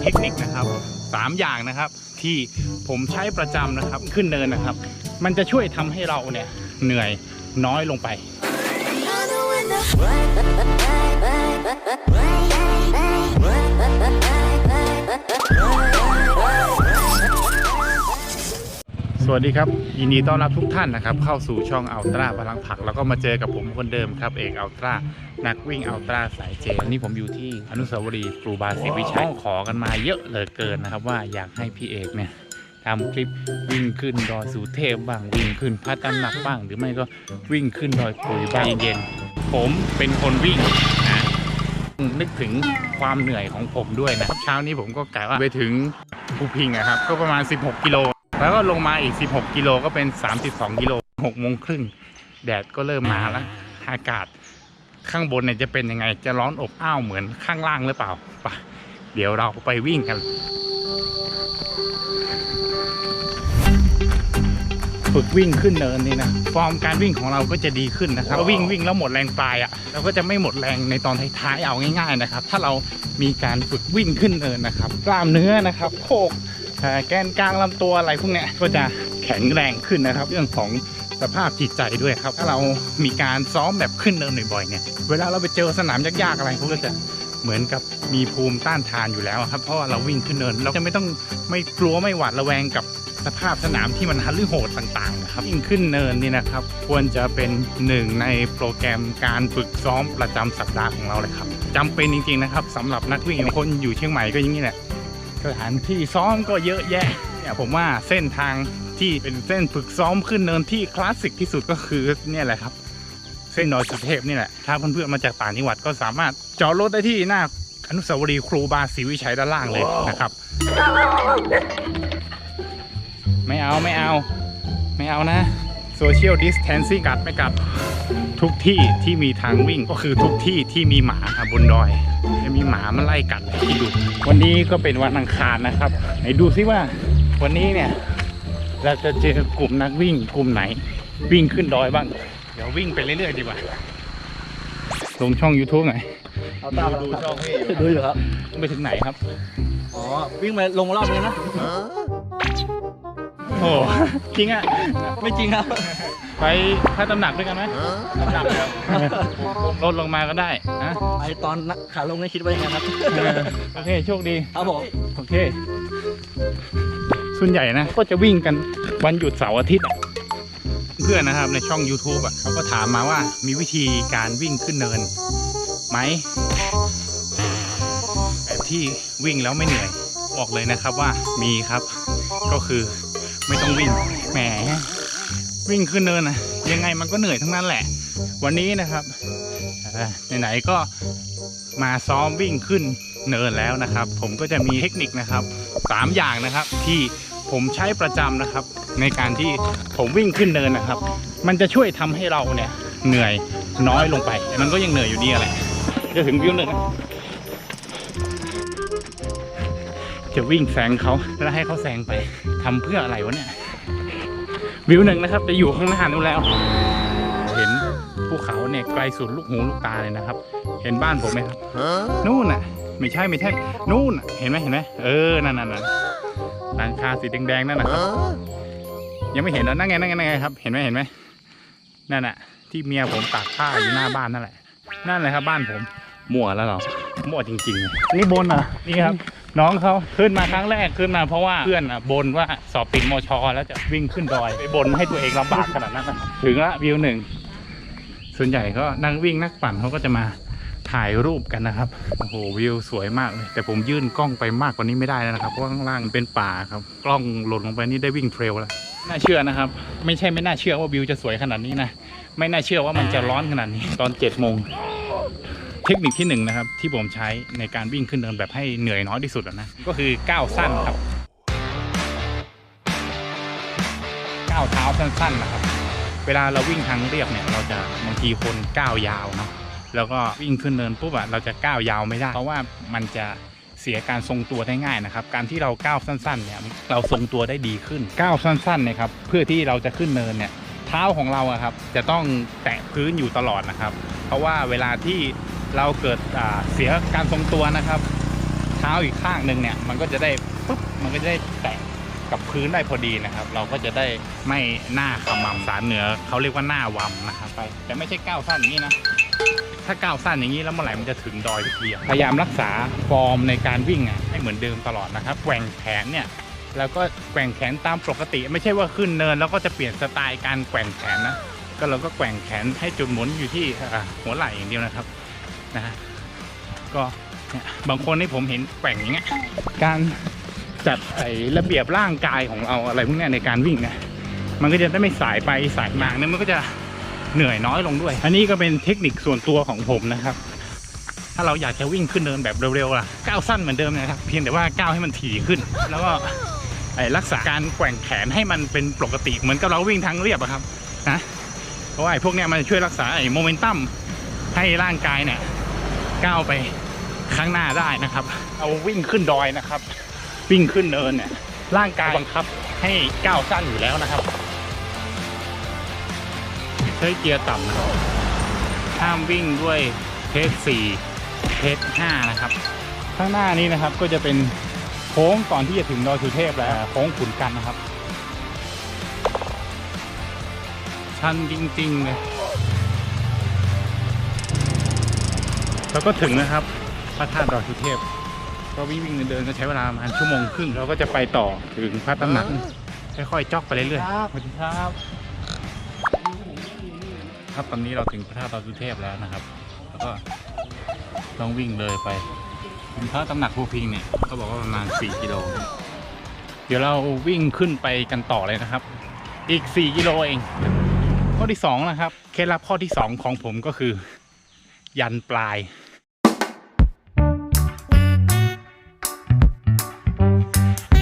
เทคนิคนะครับสามอย่างนะครับ ที่ผมใช้ประจำนะครับขึ้นเนินนะครับ มันจะช่วยทำให้เราเนี่ยเหนื่อยน้อยลงไป สวัสดีครับ ยินดีต้อนรับทุกท่านนะครับ เข้าสู่ช่องอัลตร้าพลังผัก แล้วก็มาเจอกับผมคนเดิมครับ เอกอัลตร้านักวิ่งอัลตร้าสายเจวันนี้ผมอยู่ที่อนุสาวรีย์ครูบาศรีวิชัยขอกันมาเยอะเหลือเกินนะครับ ว่าอยากให้พี่เอกเนี่ยทำคลิปวิ่งขึ้นดอยสุเทพบ้างวิ่งขึ้นพระตำหนักบ้าง หรือไม่ก็วิ่งขึ้นดอยปุยบ้างเย็นๆผมเป็นคนวิ่งนะนึกถึงความเหนื่อยของผมด้วยนะครับเช้านี้ผมก็กะว่าไปถึงภูพิงอะครับ ก็ประมาณ 16 กิโล แล้วก็ลงมาอีก 16 กิโลก็เป็น 32 กิโล6โมงครึ่งแดดก็เริ่มมาแล้ว อากาศข้างบนเนี่ยจะเป็นยังไง จะร้อนอบอ้าวเหมือนข้างล่างหรือเปล่าไปเดี๋ยวเราไปวิ่งกัน ฝึกวิ่งขึ้นเนินนี่นะ ฟอร์มการวิ่งของเราก็จะดีขึ้นนะครับวิ่งวิ่งแล้วหมดแรงปลายอะ เราก็จะไม่หมดแรงในตอนท้ายๆเอาง่าย ๆนะครับ ถ้าเรามีการฝึกวิ่งขึ้นเนินนะครับ กล้ามเนื้อนะครับโคกเอ่อ แกนกลางลำตัวอะไรพวกเนี้ยก็จะแข็งแรงขึ้นนะครับ เรื่องของสภาพจิตใจด้วยครับ ถ้าเรามีการซ้อมแบบขึ้นเนินบ่อยๆเนี่ย เวลาเราไปเจอสนามยากๆอะไรพวกก็จะเหมือนกับมีภูมิต้านทานอยู่แล้วครับ เพราะว่าเราวิ่งขึ้นเนิน เราจะไม่ต้องไม่กลัวไม่หวาดระแวงกับสภาพสนามที่มันฮัลือโหดต่างๆนะครับยิ่งขึ้นเนินนี่นะครับ ควรจะเป็นหนึ่งในโปรแกรมการฝึกซ้อมประจำสัปดาห์ของเราเลยครับจำเป็นจริงๆนะครับสำหรับนักวิ่งคนอยู่เชียงใหม่ก็อย่างนี้แหละ สถานที่ซ้อมก็เยอะแยะเนี่ยผมว่าเส้นทางที่เป็นเส้นฝึกซ้อมขึ้นเนินที่คลาสสิกที่สุดก็คือเนี่ยแหละครับ เส้นดอยสุเทพนี่แหละ ถ้าเพื่อนๆมาจากต่างจังหวัดก็สามารถจอดรถได้ที่หน้าอนุสาวรีย์ครูบาศรีวิชัยด้านล่างเลยนะครับ ไม่เอาไม่เอา ไม่เอานะโซเชียลดิสแทนซิ่งกัดไม่กัด ทุกที่ที่มีทางวิ่งก็คือทุกที่ที่มีหมาบนดอยจะมีหมามาไล่กัดเลยที่ดูวันนี้ก็เป็นวันอังคารนะครับไหนดูซิว่า วันนี้เนี่ย เราจะเจอกลุ่มนักวิ่งกลุ่มไหน วิ่งขึ้นดอยบ้าง เดี๋ยววิ่งไปเรื่อยๆดีกว่าลงช่อง YouTube หน่อยเอาตามดูช่องพี่ดูอยู่ครับไปถึงไหนครับอ๋อวิ่งมาลงมารอบนึงนะโอ้จริงอะไม่จริงครับ ไปพระตำหนักด้วยกันไหมตำหนักครับลดลงมาก็ได้นะไอตอนนักขาลงนี่คิดว่ายังไงครับเออโอเค โชคดี ครับผม โอเค ส่วนใหญ่นะ ก็จะวิ่งกันวันหยุดเสาร์อาทิตย์อะเพื่อนนะครับในช่อง YouTube อะเขาก็ถามมาว่ามีวิธีการวิ่งขึ้นเนินไหมแบบที่วิ่งแล้วไม่เหนื่อย บอกเลยนะครับว่ามีครับ ก็คือไม่ต้องวิ่งแหม วิ่งขึ้นเนินนะยังไงมันก็เหนื่อยทั้งนั้นแหละ วันนี้นะครับไหนๆก็มาซ้อมวิ่งขึ้นเนินแล้วนะครับ ผมก็จะมีเทคนิคนะครับสามอย่างนะครับที่ผมใช้ประจำนะครับ ในการที่ผมวิ่งขึ้นเนินนะครับ มันจะช่วยทำให้เราเนี่ยเหนื่อยน้อยลงไปแต่มันก็ยังเหนื่อยอยู่ดีอะไรจะถึงวิวหนึ่งจะวิ่งแซงเขาแล้วให้เขาแซงไปทำเพื่ออะไรวะเนี่ย วิวหนึ่งนะครับจะอยู่ข้างหน้านู้นแล้ว เห็นภูเขาเนี่ยไกลสุดลูกหูลูกตาเลยนะครับ เห็นบ้านผมไหมครับนู่นน่ะ ไม่ใช่ไม่ใช่นู่นน่ะเห็นไหมเห็นไหมเออนั่นนั่นนั่นหลังคาสีแดงๆนั่นนะครับ ยังไม่เห็นแล้วนั่งไงนั่งไงนั่งไงครับ เห็นไหมเห็นไหมนั่นน่ะ ที่เมียผมตากผ้าอยู่หน้าบ้านนั่นแหละ นั่นแหละครับ บ้านผมมั่วแล้วเหรอ มั่วจริงๆ นี่บนอะ นี่ครับ น้องเขาขึ้นมาครั้งแรกขึ้นมาเพราะว่าเพื่อนอะบนว่าสอบติดมชแล้วจะวิ่งขึ้นดอยไปบนให้ตัวเองลำบากขนาดนั้นนะครับถึงละวิวหนึ่งส่วนใหญ่ก็นักวิ่งนักปั่นเขาก็จะมาถ่ายรูปกันนะครับโอ้โหวิวสวยมากเลย แต่ผมยื่นกล้องไปมากกว่านี้ไม่ได้แล้วนะครับเพราะว่าข้างล่างเป็นป่าครับ กล้องหล่นลงไปนี่ได้วิ่งเทรลแล้วน่าเชื่อนะครับ ไม่ใช่ไม่น่าเชื่อว่าวิวจะสวยขนาดนี้นะไม่น่าเชื่อว่ามันจะร้อนขนาดนี้ตอนเจ็ดโมง เทคนิคที่หนึ่งนะครับที่ผมใช้ในการวิ่งขึ้นเนินแบบให้เหนื่อยน้อยที่สุดนะก็คือก้าวสั้นครับก้าวเท้าสั้นๆนะครับ เวลาเราวิ่งทางเรียบเนี่ยเราจะบางทีคนก้าวยาวเนาะแล้วก็วิ่งขึ้นเนินปุ๊บอะเราจะก้าวยาวไม่ได้ เพราะว่ามันจะเสียการทรงตัวได้ง่ายนะครับ การที่เราก้าวสั้นๆเนี่ยเราทรงตัวได้ดีขึ้นก้าวสั้นๆนี่ยครับเพื่อที่เราจะขึ้นเนินเนี่ยเท้าของเราอะครับจะต้องแตะพื้นอยู่ตลอดนะครับ เพราะว่าเวลาที่ เราเกิดเสียการทรงตัวนะครับ เท้าอีกข้างหนึ่งเนี่ยมันก็จะได้ปุ๊บมันก็จะได้แตะกับพื้นได้พอดีนะครับ เราก็จะได้ไม่หน้าขมำสารเหนือเขาเรียกว่าหน้าวำนะครับไปแต่ไม่ใช่ก้าวสั้นอย่างนี้นะถ้าก้าวสั้นอย่างนี้แล้วเมื่อไหร่มันจะถึงดอยทุกทีอะพยายามรักษาฟอร์มในการวิ่งอะให้เหมือนเดิมตลอดนะครับแกว่งแขนเนี่ยแล้วก็แกว่งแขนตามปกติ ไม่ใช่ว่าขึ้นเนินแล้วก็จะเปลี่ยนสไตล์การแกว่งแขนนะก็เราก็แกว่งแขนให้จุดหมุนอยู่ที่หัวไหล่อย่างเดียวนะครับ นะฮะก็เนี่ยบางคนที่ผมเห็นแกว่งอย่างเงี้ยการจัดไอ้ระเบียบร่างกายของเราอะไรพวกเนี้ยในการวิ่งเนี่ยมันก็จะได้ไม่สายไปสายมาเนี่ยมันก็จะเหนื่อยน้อยลงด้วย อันนี้ก็เป็นเทคนิคส่วนตัวของผมนะครับ ถ้าเราอยากจะวิ่งขึ้นเนินแบบเร็วๆล่ะก้าวสั้นเหมือนเดิมนะครับ เพียงแต่ว่าก้าวให้มันถี่ขึ้น แล้วก็ไอ้รักษาการแกว่งแขนให้มันเป็นปกติเหมือนกับเราวิ่งทางเรียบอะครับนะเพราะว่าไอ้พวกเนี้ยมันจะช่วยรักษาไอ้โมเมนตัมให้ร่างกายเนี่ย ก้าวไปข้างหน้าได้นะครับ เอาวิ่งขึ้นดอยนะครับ วิ่งขึ้นเนินเนี่ยร่างกายบังคับให้ก้าวสั้นอยู่แล้วนะครับ ใช้เกียร์ต่ำนะครับห้ามวิ่งด้วยเทสสี่เทสห้านะครับ ข้างหน้านี้นะครับก็จะเป็นโค้งก่อนที่จะถึงดอยสุเทพแล้วโค้งขุนกันนะครับ ชันจริงๆเลย แล้วก็ถึงนะครับพระธาตุดอยสุเทพ ก็วิ่งวิ่งเดินๆก็ใช้เวลาประมาณชั่วโมงครึ่งเราก็จะไปต่อถึงพระตำหนักค่อยๆจอกไปเรื่อยๆสวัสดีครับ ครับตอนนี้เราถึงพระธาตุดอยสุเทพแล้วนะครับ แล้วก็ต้องวิ่งเลยไปถึงพระตำหนักภูพิงเนี่ยก็บอกว่าประมาณ 4 กิโล เดี๋ยวเราวิ่งขึ้นไปกันต่อเลยนะครับ อีก 4 กิโลเอง ข้อที่ 2 นะครับ เคล็ดลับข้อที่ 2 ของผมก็คือ ยันปลาย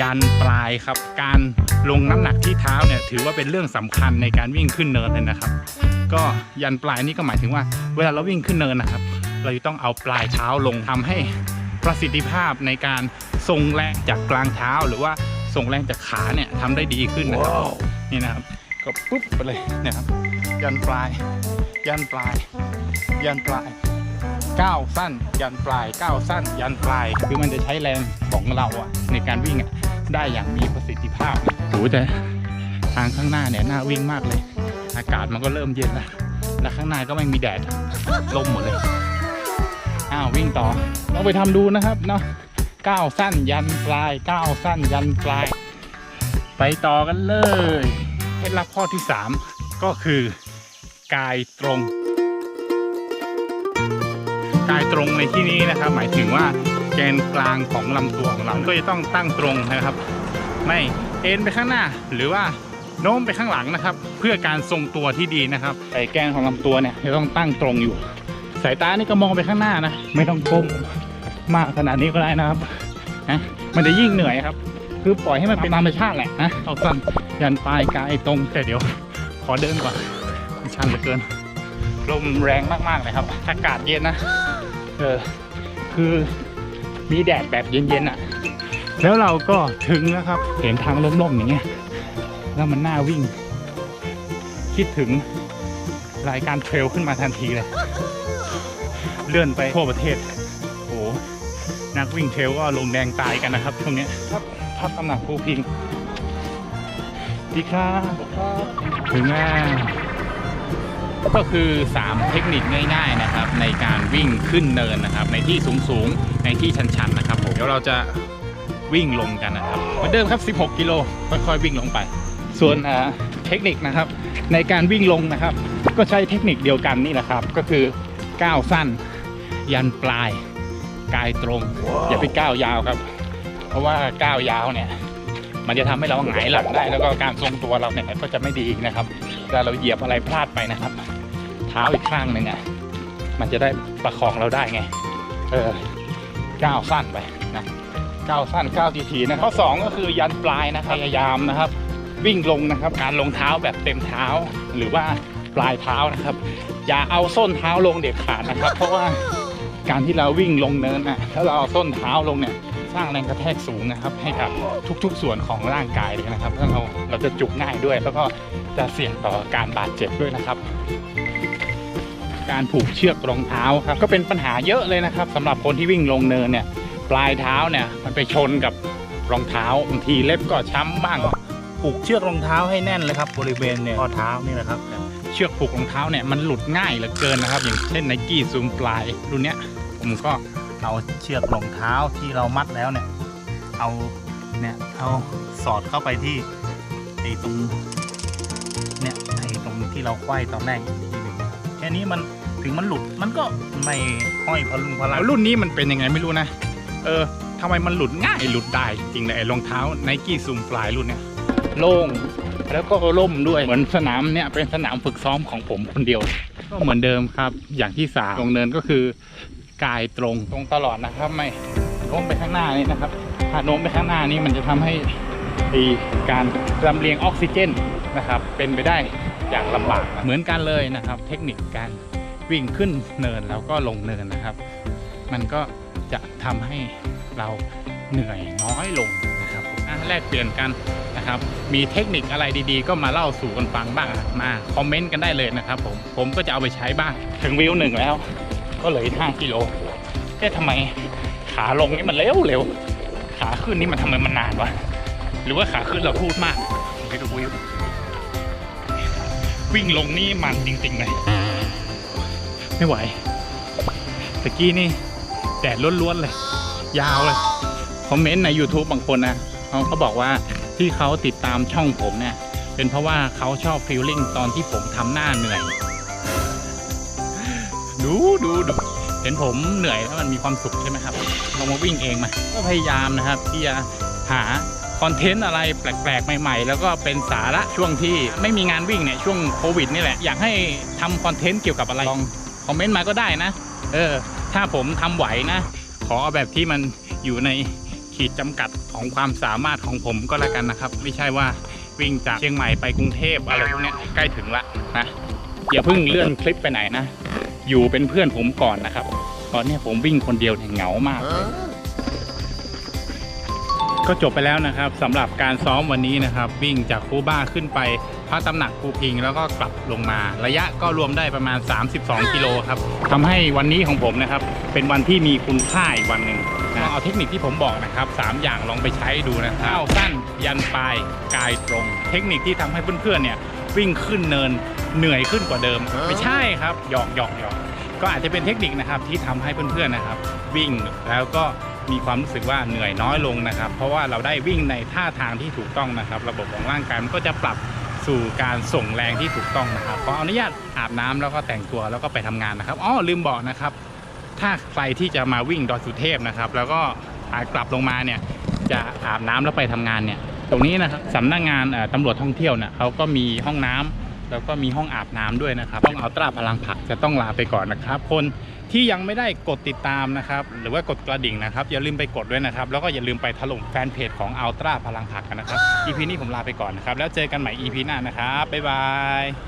ยันปลายครับ การลงน้ำหนักที่เท้าเนี่ยถือว่าเป็นเรื่องสำคัญในการวิ่งขึ้นเนินเลยนะครับ ก็ยันปลายนี่ก็หมายถึงว่า เวลาเราวิ่งขึ้นเนินนะครับ เราจะต้องเอาปลายเท้าลงทำให้ประสิทธิภาพในการส่งแรงจากกลางเท้า หรือว่าส่งแรงจากขาเนี่ยทำได้ดีขึ้นนะครับนี่นะครับ ก็ปุ๊บไปเลยเนี่ยครับ ยันปลาย ยันปลาย ยันปลายก้าวสั้น ยันปลายก้าวสั้น ยันปลาย คือมันจะใช้แรงของเราอะในการวิ่งอะ ได้อย่างมีประสิทธิภาพโอ้แต่ทางข้างหน้าเนี่ยน่าวิ่งมากเลย อากาศมันก็เริ่มเย็นแล้วและข้างหน้าก็ไม่มีแดดลมหมดเลย อ้าววิ่งต่อลองไปทำดูนะครับเนาะก้าวสั้นยันปลายก้าวสั้นยันปลาย ไปต่อกันเลยเคล็ดลับข้อที่ 3 ก็คือกายตรง กายตรงในที่นี้นะครับ หมายถึงว่า กนกลางของลำตัวของเราก็จะต้องตั้งตรงนะครับ ไม่เอ็นไปข้างหน้าหรือว่าโน้มไปข้างหลังนะครับ เพื่อการทรงตัวที่ดีนะครับไอ้แกนของลำตัวเนี่ยจะต้องตั้งตรงอยู่ สายตานี่ก็มองไปข้างหน้านะ ไม่ต้องก้มมากขนาดนี้ก็ได้นะครับนะมันจะยิ่งเหนื่อยครับ คือปล่อยให้มันเป็นธรรมชาติแหละนะเอาสั้นยันปลายกายตรงแต่เดี๋ยว ขอเดินก่อนมันชันเหลือเกินลมแรงมากๆเลยครับ อากาศเย็นนะ เออ คือ มีแดดแบบเย็นๆอะ แล้วเราก็ถึงนะครับ เห็นทางล่มๆอย่างเงี้ย แล้วมันน่าวิ่ง คิดถึงรายการเทรลขึ้นมาทันทีเลย เลื่อนไปทั่วประเทศ โอ้โหนักวิ่งเทรลก็ลงแดงตายกันนะครับช่วงเนี้ยครับพักตำหนักภูพิงดีครับถึงแล้ว ก็คือ 3 เทคนิคง่ายๆนะครับในการวิ่งขึ้นเนินนะครับ ในที่สูงๆในที่ชันๆนะครับผมเดี๋ยวเราจะวิ่งลงกันนะครับเหมือนเดิมครับ 16 กิโลค่อยๆวิ่งลงไป ส่วนเทคนิคนะครับ ในการวิ่งลงนะครับ ก็ใช้เทคนิคเดียวกันนี่แหละครับ ก็คือก้าวสั้น ยันปลายกายตรง อย่าไปก้าวยาวครับ เพราะว่าก้าวยาวเนี่ย มันจะทำให้เราหงายหลังได้ แล้วก็การทรงตัวเราเนี่ยก็จะไม่ดีนะครับเวลาเราเหยียบอะไรพลาดไปนะครับ เท้าอีกข้างหนึ่งอะมันจะได้ประคองเราได้ไง เออก้าวสั้นไปนะก้าวสั้นก้าวทีๆนะข้อสองก็คือยันปลายนะครับพยายามนะครับ วิ่งลงนะครับ การลงเท้าแบบเต็มเท้าหรือว่าปลายเท้านะครับ อย่าเอาส้นเท้าลงเด็ดขาดนะครับ เพราะว่าการที่เราวิ่งลงเนินนะถ้าเราเอาส้นเท้าลงเนี่ย สร้างแรงกระแทกสูงนะครับ ให้กับทุกๆส่วนของร่างกายเลยนะครับแล้วเราเราจะจุกง่ายด้วย แล้วก็จะเสี่ยงต่อการบาดเจ็บด้วยนะครับ การผูกเชือกรองเท้าครับก็เป็นปัญหาเยอะเลยนะครับสำหรับคนที่วิ่งลงเนินเนี่ยปลายเท้าเนี่ยมันไปชนกับรองเท้าบางทีเล็บก็ช้ำบ้างผูกเชือกรองเท้าให้แน่นเลยครับบริเวณเนี่ยข้อเท้านี่นะครับเชือกผูกรองเท้าเนี่ยมันหลุดง่ายเหลือเกินนะครับ อย่างเช่นไนกี้ซูมปลายรุ่นเนี้ยผมก็ เอาเชือกรองเท้าที่เรามัดแล้วเนี่ย เอาเนี่ยเอาสอดเข้าไปที่ไอ้ตรงเนี่ยไอ้ตรงที่เราควายตอนแรกอีกทีหนึ่งนะครับแค่นี้มันถึงมันหลุดมันก็ไม่ห้อยพลุงพลัแล้งวรุ่นนี้มันเป็นยังไงไม่รู้นะ เออทำไมมันหลุดง่ายหลุดได้จริงเลยไอ้รองเท้าไนกี้ซูมปลายรุ่นเนี้ยโล่งแล้วก็ล่มด้วยเหมือนสนามเนี่ยเป็นสนามฝึกซ้อมของผมคนเดียว ก็เหมือนเดิมครับ อย่างที่สามตรงเนินก็คือ กายตรงตรงตลอดนะครับไม่โน้มไปข้างหน้านี่นะครับถ้าโน้มไปข้างหน้านี่มันจะทำให้ไอ้การลำเลียงออกซิเจนนะครับเป็นไปได้อย่างลำบากนะเหมือนกันเลยนะครับ เทคนิคการวิ่งขึ้นเนินแล้วก็ลงเนินนะครับ มันก็จะทำให้เราเหนื่อยน้อยลงนะครับผมอะแลกเปลี่ยนกันนะครับ มีเทคนิคอะไรดีๆ ก็มาเล่าสู่กันฟังบ้างอะมาคอมเมนต์กันได้เลยนะครับผมผมก็จะเอาไปใช้บ้างถึงวิวหนึ่งแล้ว ก็เหลืออีกห้ากิโลเอ๊ะทำไมขาลงนี่มันเร็วเร็วขาขึ้นนี่มันทำไมมันนานวะหรือว่าขาขึ้นเราพูดมากไปดูวิววิ่งลงนี่มันจริงๆเลยไม่ไหวตะกี้นี่แดดล้วนๆเลย ยาวเลยคอมเมนต์ใน YouTube บางคนนะเขาก็บอกว่าที่เขาติดตามช่องผมเนี่ยเป็นเพราะว่าเขาชอบฟีลลิ่งตอนที่ผมทำหน้าเหนื่อย ดูดูดูเห็นผมเหนื่อยแล้วมันมีความสุขใช่ไหมครับลองมาวิ่งเองมาก็พยายามนะครับที่จะหาคอนเทนต์อะไรแปลกๆ ใหม่ ๆ แล้วก็เป็นสาระช่วงที่ไม่มีงานวิ่งเนี่ยช่วงโควิดนี่แหละอยากให้ทำคอนเทนต์เกี่ยวกับอะไรลองคอมเมนต์มาก็ได้นะ เออ ถ้าผมทำไหวนะ ขอเอาแบบที่มันอยู่ในขีดจำกัดของความสามารถของผมก็แล้วกันนะครับ ไม่ใช่ว่าวิ่งจากเชียงใหม่ไปกรุงเทพอะไรพวกนี้ใกล้ถึงละนะอย่าเพิ่งเลื่อนคลิปไปไหนนะ อยู่เป็นเพื่อนผมก่อนนะครับ ตอนเนี้ยผมวิ่งคนเดียวเนี่ยเหงามากเลยก็จบไปแล้วนะครับสำหรับการซ้อมวันนี้นะครับ วิ่งจากคูบ้าขึ้นไปพระตำหนักภูพิง แล้วก็กลับลงมา ระยะก็รวมได้ประมาณ 32 กิโลครับทำให้วันนี้ของผมนะครับ เป็นวันที่มีคุณค่าอีกวันหนึ่งนะเอาเทคนิคที่ผมบอกนะครับ 3 อย่างลองไปใช้ดูนะครับก้าวสั้นยันปลายกายตรง เทคนิคที่ทำให้เพื่อนๆเนี่ยวิ่งขึ้นเนิน เหนื่อยขึ้นกว่าเดิม ไม่ใช่ครับหยอกหยอกหยอกก็อาจจะเป็นเทคนิคนะครับที่ทำให้เพื่อนๆนะครับ วิ่งแล้วก็มีความรู้สึกว่าเหนื่อยน้อยลงนะครับ เพราะว่าเราได้วิ่งในท่าทางที่ถูกต้องนะครับ ระบบของร่างกายมันก็จะปรับสู่การส่งแรงที่ถูกต้องนะครับขออนุญาตอาบน้ำแล้วก็แต่งตัวแล้วก็ไปทำงานนะครับอ๋อลืมบอกนะครับ ถ้าใครที่จะมาวิ่งดอยสุเทพนะครับ แล้วก็ขากลับลงมาเนี่ยจะอาบน้ำแล้วไปทำงานเนี่ย ตรงนี้นะครับสำนักงานเอ่อตำรวจท่องเที่ยวเนี่ยเขาก็มีห้องน้ำ แล้วก็มีห้องอาบน้ำด้วยนะครับต้องเอาตราพลังผักจะต้องลาไปก่อนนะครับ คนที่ยังไม่ได้กดติดตามนะครับ หรือว่ากดกระดิ่งนะครับ อย่าลืมไปกดด้วยนะครับ แล้วก็อย่าลืมไปถล่มแฟนเพจของอัลตราพลังผักกันนะครับ EP นี้ผมลาไปก่อนนะครับ แล้วเจอกันใหม่ EP หน้านะครับบ๊ายบาย